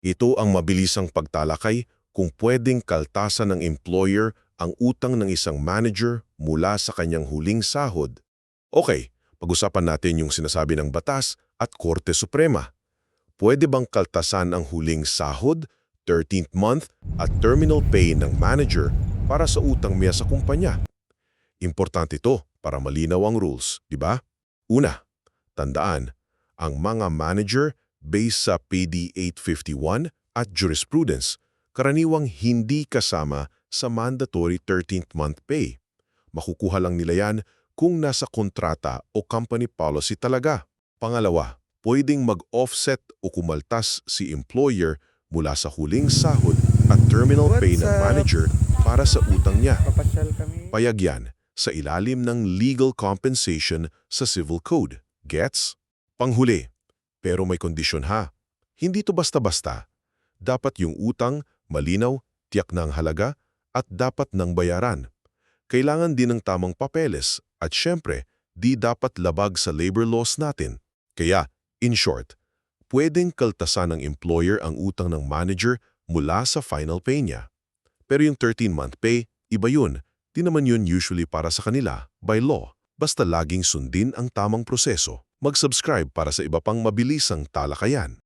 Ito ang mabilisang pagtalakay kung pwedeng kaltasan ng employer ang utang ng isang manager mula sa kanyang huling sahod. Okay, pag-usapan natin yung sinasabi ng batas at Korte Suprema. Pwede bang kaltasan ang huling sahod, 13th month at terminal pay ng manager para sa utang niya sa kumpanya? Importante ito para malinaw ang rules, di ba? Una, tandaan, ang mga manager based sa PD 851 at jurisprudence, karaniwang hindi kasama sa mandatory 13th month pay. Makukuha lang nila yan kung nasa kontrata o company policy talaga. Pangalawa, pwedeng mag-offset o kumaltas si employer mula sa huling sahod at terminal pay ng What's manager para sa utang niya. Payag yan sa ilalim ng legal compensation sa Civil Code. Gets? Panghuli. Pero may kondisyon ha. Hindi to basta-basta. Dapat yung utang, malinaw, tiyak ng halaga, at dapat ng bayaran. Kailangan din ng tamang papeles at syempre, di dapat labag sa labor laws natin. Kaya, in short, pwedeng kaltasan ng employer ang utang ng manager mula sa final pay niya. Pero yung 13-month pay, iba yun. Di naman yun usually para sa kanila, by law. Basta laging sundin ang tamang proseso. Mag-subscribe para sa iba pang mabilisang talakayan.